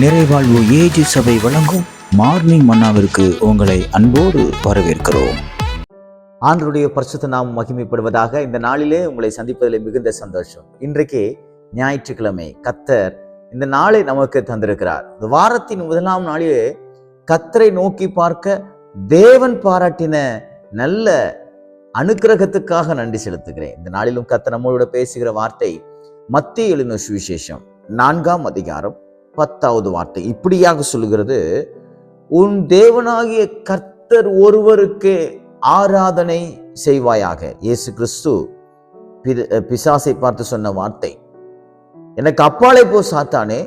நிறைவாழ்வு AG சபை வழங்கும் morning மன்னாவிற்கு உங்களை அன்போடு வரவேற்கிறோம். ஆண்டருடைய பரிசுத்த நாம் மகிமைப்படுவதாக இந்த நாளிலே உங்களை சந்திப்பதில் மிகுந்த சந்தோஷம். இன்றைக்கு ஞாயிற்றுக்கிழமை கத்தர் இந்த நாளை நமக்கு தந்திருக்கிறார். இந்த வாரத்தின் முதலாம் நாளிலே கத்தரை நோக்கி பார்க்க தேவன் பாராட்டின நல்ல அனுக்கிரகத்துக்காக நன்றி செலுத்துகிறேன். இந்த நாளிலும் கத்த நம்மளோட பேசுகிற வார்த்தை மத்திய எழுதின சுவிசேஷம் நான்காம் அதிகாரம் பத்தாவது வார்த்தை. இப்படியாக சொல்லுகிறது உன் தேவனாகிய கர்த்தர் ஒருவருக்கே ஆராதனை செய்வாயாக. இயேசு கிறிஸ்து பிசாசை பார்த்து சொன்ன வார்த்தை. எனக்கு அப்பாலே போ சாத்தானே.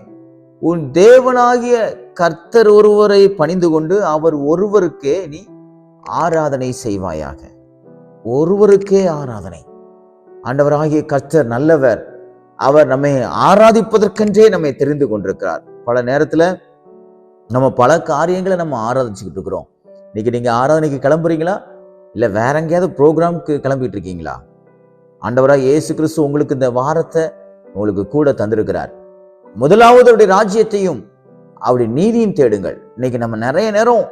உன் தேவனாகிய கர்த்தர் ஒருவரை பணிந்து கொண்டு அவர் ஒருவருக்கே நீ ஆராதனை செய்வாயாக. ஒருவருக்கே ஆராதனை. ஆண்டவராகிய கர்த்தர் நல்லவர். அவர் நம்மை ஆராதிப்பதற்கென்றே நம்மை தெரிந்து கொண்டிருக்கிறார். பல நேரத்தில் நம்ம பல காரியங்களை நம்ம ஆராதிச்சுக்கிட்டு இருக்கிறோம். இன்னைக்கு நீங்கள் ஆராதனைக்கு கிளம்புறீங்களா? இல்லை வேற எங்கேயாவது ப்ரோக்ராம்க்கு கிளம்பிட்டு இருக்கீங்களா? ஆண்டவராக இயேசு கிறிஸ்து உங்களுக்கு இந்த வாரத்தை உங்களுக்கு கூட தந்திருக்கிறார். முதலாவது அவருடைய ராஜ்யத்தையும் அவருடைய நீதியும் தேடுங்கள். இன்னைக்கு நம்ம நிறைய நேரம்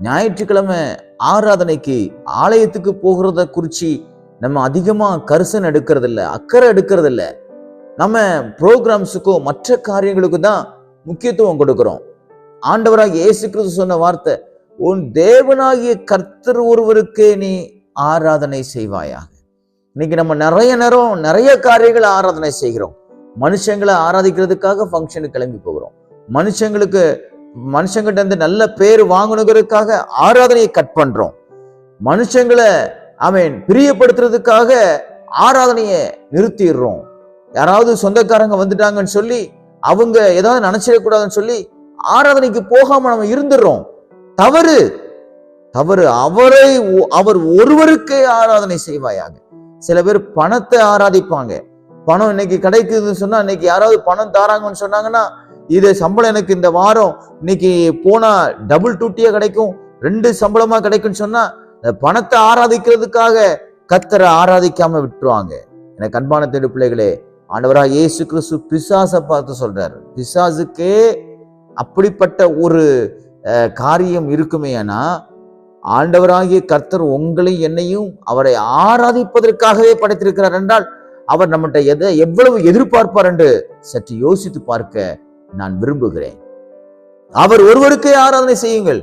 ஞாயிற்றுக்கிழமை ஆராதனைக்கு ஆலயத்துக்கு போகிறத குறித்து நம்ம அதிகமாக கரிசன் எடுக்கிறதில்ல அக்கறை எடுக்கிறது நம்ம ப்ரோக்ராம்ஸுக்கும் மற்ற காரியங்களுக்கும் தான் முக்கியத்துவம் கொடுக்கிறோம். ஆண்டவராக இயேசு கிறிஸ்து சொன்ன வார்த்தை உன் தேவனாகிய கர்த்தர் ஒருவருக்கே நீ ஆராதனை செய்வாயாக. இன்னைக்கு நம்ம நிறைய நேரம் நிறைய காரியங்களை ஆராதனை செய்கிறோம். மனுஷங்களை ஆராதிக்கிறதுக்காக ஃபங்க்ஷனுக்கு கிளம்பி போகிறோம். மனுஷங்களுக்கு மனுஷங்கிட்ட இருந்து நல்ல பேர் வாங்கணுங்கிறதுக்காக ஆராதனையை கட் பண்றோம். மனுஷங்களை அவன் பிரியப்படுத்துறதுக்காக ஆராதனையை நிறுத்திடுறோம். யாராவது சொந்தக்காரங்க வந்துட்டாங்கன்னு சொல்லி அவங்க ஏதாவது நினைச்சிடக்கூடாதுன்னு சொல்லி ஆராதனைக்கு போகாம நம்ம இருந்துடுறோம். தவறு. தவறு. அவரை ஒ- அவர் ஒருவருக்கே ஆராதனை செய்வாயாக. சில பேர் பணத்தை ஆராதிப்பாங்க. பணம் இன்னைக்கு கிடைக்குதுன்னு சொன்னா இன்னைக்கு யாராவது பணம் தாராங்கன்னு சொன்னாங்கன்னா இது சம்பளம் எனக்கு இந்த வாரம் இன்னைக்கு போனா டபுள் டூட்டியா கிடைக்கும் ரெண்டு சம்பளமா கிடைக்கும்னு சொன்னா இந்த பணத்தை ஆராதிக்கிறதுக்காக கத்தரை ஆராதிக்காம விட்டுருவாங்க. எனக்கு அன்பான தேடு பிள்ளைகளே ஆண்டவராக இயேசு கிறிஸ்து பிசாசை பார்த்து சொல்றாரு. பிசாசுக்கே அப்படிப்பட்ட ஒரு காரியம் இருக்குமே இருக்குமேனா ஆண்டவராகிய கர்த்தர் உங்களையும் என்னையும் அவரை ஆராதிப்பதற்காகவே படைத்திருக்கிறார் என்றால் அவர் நம்மகிட்ட எதை எவ்வளவு எதிர்பார்ப்பார் என்று சற்று யோசித்து பார்க்க நான் விரும்புகிறேன். அவர் ஒருவருக்கே ஆராதனை செய்யுங்கள்.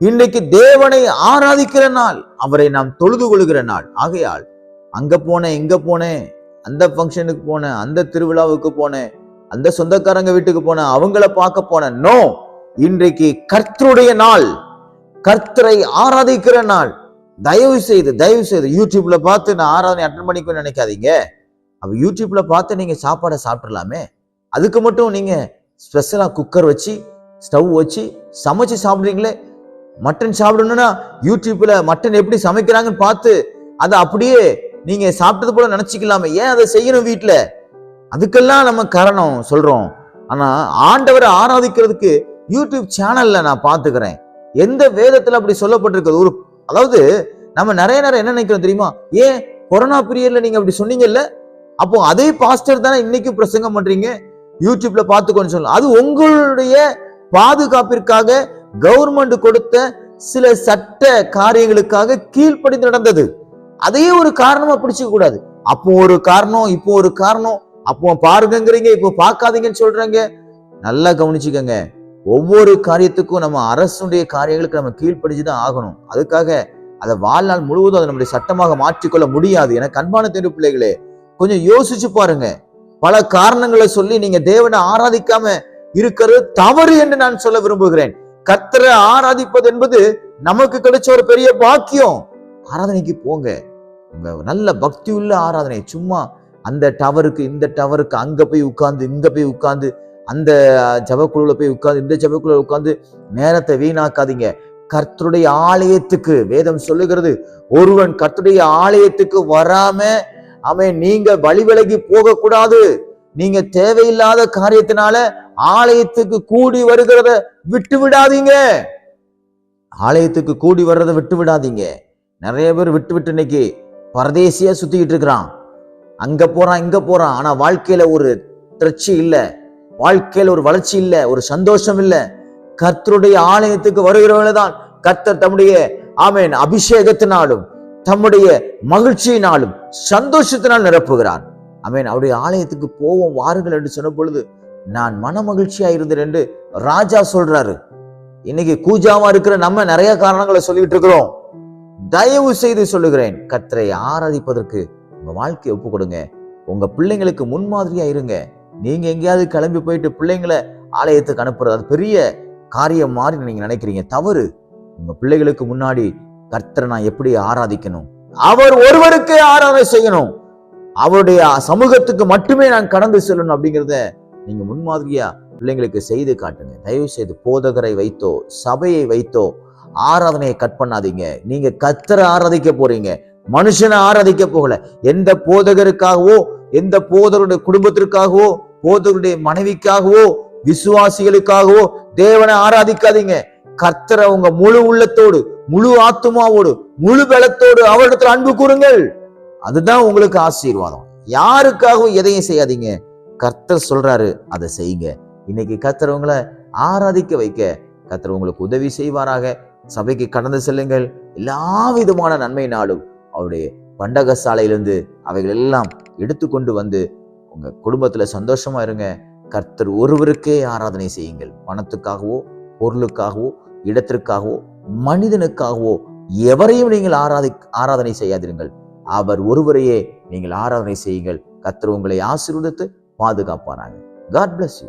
இன்றைக்கு தேவனை ஆராதிக்கிற நாள் அவரை நாம் தொழுது கொள்கிற நாள். ஆகையால் அங்க போனேன் இங்க போனேன் அந்த ஃபங்க்ஷனுக்கு போனேன் அந்த திருவிழாவுக்கு போனேன் அந்த சொந்தக்காரங்க வீட்டுக்கு போனேன் அவங்கள பார்க்க போனேன். நோ இன்றைக்கு கர்த்தருடைய நாள். கர்த்தரை ஆராதிக்கிற நாள். தயவு செய்து தயவு செய்து யூடியூப்ல பார்த்து நான் ஆராதனை அட்டன் பண்ணிக்கணும்னு நினைக்காதீங்க. அப்ப யூடியூப்ல பார்த்து நீங்க சாப்பாடை சாப்பிடலாமே. அதுக்கு மட்டும் நீங்க ஸ்பெஷலா குக்கர் வச்சு ஸ்டவ் வச்சு சமைச்சு சாப்பிடுறீங்களே? மட்டன் சாப்பிடணும்னா யூடியூப்ல மட்டன் எப்படி சமைக்கிறாங்கன்னு பார்த்து அதை அப்படியே நீங்க சாப்பிட்டது போல நினைச்சுக்கலாமே. ஏன் அதை செய்யணும் வீட்டில் அதுக்கெல்லாம் நம்ம காரணம் சொல்றோம். ஆனா ஆண்டவரை ஆராதிக்கிறதுக்கு யூடியூப் சேனல்ல நான் பாத்துக்கிறேன் எந்த வேதத்துல அப்படி சொல்லப்பட்டிருக்கிறது? ஒரு அதாவது நம்ம நிறைய நேரம் என்ன நினைக்கிறோம் தெரியுமா? ஏன் கொரோனா பீரியட்ல நீங்க அப்படி சொன்னீங்கல்ல? அப்போ அதே பாஸ்டர் தானே இன்னைக்கும் பிரசங்கம் பண்றீங்க? யூடியூப்ல பாத்துக்கோன்னு சொல்லலாம் அது உங்களுடைய பாதுகாப்பிற்காக கவர்மெண்ட் கொடுத்த சில சட்ட காரியங்களுக்காக கீழ்ப்படிந்து நடந்தது. அதையே ஒரு காரணமா பிடிச்சிக்க கூடாது அப்போ ஒரு காரணம் இப்போ ஒரு காரணம். அப்போ பாருங்கங்கிறீங்க இப்போ பார்க்காதீங்கன்னு சொல்றாங்க. நல்லா கவனிச்சுக்கோங்க. ஒவ்வொரு காரியத்துக்கும் நம்ம அரசுடைய காரியங்களுக்கு நம்ம கீழ்ப்படிச்சுதான் ஆகணும். அதுக்காக அதை வாழ்நாள் முழுவதும் அதை நம்முடைய சட்டமாக மாற்றிக்கொள்ள முடியாது. எனக்கு கண்பான தேர்வு பிள்ளைகளே கொஞ்சம் யோசிச்சு பாருங்க. பல காரணங்களை சொல்லி நீங்க தேவனை ஆராதிக்காம இருக்கிறது தவறு என்று நான் சொல்ல விரும்புகிறேன். கத்தரை ஆராதிப்பது என்பது நமக்கு கிடைச்ச ஒரு பெரிய பாக்கியம். ஆராதனைக்கு போங்க. உங்க நல்ல பக்தி உள்ள ஆராதனை. சும்மா அந்த டவருக்கு இந்த டவருக்கு அங்க போய் உட்கார்ந்து இங்க போய் உட்கார்ந்து அந்த ஜபக்குழுல போய் உட்காந்து இந்த ஜபக்குழுல உட்காந்து நேரத்தை வீணாக்காதீங்க. கர்த்தருடைய ஆலயத்துக்கு வேதம் சொல்லுகிறது ஒருவன் கர்த்தருடைய ஆலயத்துக்கு வராம அவன் நீங்க வழிவிலகி போக கூடாது நீங்க தேவையில்லாத காரியத்தினால ஆலயத்துக்கு கூடி வருகிறத விட்டு விடாதீங்க ஆலயத்துக்கு கூடி வர்றதை விட்டு விடாதீங்க நிறைய பேர் விட்டு விட்டு இன்னைக்கு பரதேசியா சுத்திக்கிட்டு இருக்கிறான். அங்க போறான் இங்க போறான். ஆனா வாழ்க்கையில ஒரு திரட்சி இல்ல. வாழ்க்கையில் ஒரு வளர்ச்சி இல்ல ஒரு சந்தோஷம் இல்ல. கர்த்தருடைய ஆலயத்துக்கு வருகிறவர்கள் தான் கர்த்தர் தம்முடைய ஆமென் அபிஷேகத்தினாலும் தம்முடைய மகிழ்ச்சியினாலும் சந்தோஷத்தினால் நிரப்புகிறார். ஆமென் அவருடைய ஆலயத்துக்கு போவோம் வாருங்கள் என்று சொன்ன பொழுது நான் மன மகிழ்ச்சியா இருந்தேன் என்று ராஜா சொல்றாரு. இன்னைக்கு கூஜாவா இருக்கிற நம்ம நிறைய காரணங்களை சொல்லிட்டு இருக்கிறோம். தயவு செய்து சொல்லுகிறேன் கர்த்தரை ஆராதிப்பதற்கு உங்க வாழ்க்கையை ஒப்பு கொடுங்க உங்க பிள்ளைங்களுக்கு முன்மாதிரியா இருங்க. நீங்க எங்கேயாவது கிளம்பி போயிட்டு பிள்ளைங்களை ஆலயத்துக்கு அனுப்புறது அது பெரிய காரியம் மாதிரி நீங்க நினைக்கிறீங்க. தவறு. உங்க பிள்ளைகளுக்கு முன்னாடி கர்த்தரை நான் எப்படி ஆராதிக்கணும்? அவர் ஒருவருக்கே ஆராதனை செய்யணும். அவருடைய சமூகத்துக்கு மட்டுமே நான் கடந்து செல்லணும் அப்படிங்கிறத நீங்க முன்மாதிரியா பிள்ளைங்களுக்கு செய்து காட்டுங்க. தயவு செய்து போதகரை வைத்தோ சபையை வைத்தோ ஆராதனையை கட் பண்ணாதீங்க. நீங்க கத்தரை ஆராதிக்க போறீங்க. மனுஷனை ஆராதிக்க போகல. எந்த போதகருக்காகவோ எந்த போதருடைய குடும்பத்திற்காகவோ போதருடைய மனைவிக்காகவோ விசுவாசிகளுக்காகவோ தேவனை ஆராதிக்காதீங்க. கர்த்தரை உங்க முழு உள்ளத்தோடு முழு ஆத்துமாவோடு முழு பலத்தோடு அவரிடத்துல அன்பு கூறுங்கள். அதுதான் உங்களுக்கு ஆசீர்வாதம். யாருக்காகவும் எதையும் செய்யாதீங்க. கர்த்தர் சொல்றாரு அதை செய்யுங்க. இன்னைக்கு கர்த்தர் உங்களை ஆராதிக்க வைக்க கர்த்தர் உங்களுக்கு உதவி செய்வாராக. சபைக்கு கடந்து செல்லுங்கள். எல்லா விதமான நன்மையினாலும் அவருடைய பண்டக சாலையிலிருந்து அவைகள் எல்லாம் எடுத்துக்கொண்டு வந்து உங்க குடும்பத்துல சந்தோஷமா இருங்க. கர்த்தர் ஒருவருக்கே ஆராதனை செய்யுங்கள். பணத்துக்காகவோ பொருளுக்காகவோ இடத்திற்காகவோ மனிதனுக்காகவோ எவரையும் நீங்கள் ஆராதி ஆராதனை செய்யாதிருங்கள். அவர் ஒருவரையே நீங்கள் ஆராதனை செய்யுங்கள். கர்த்தர் உங்களை ஆசீர்வதித்து பாதுகாப்பானாங்க காட் பிளஸ் யூ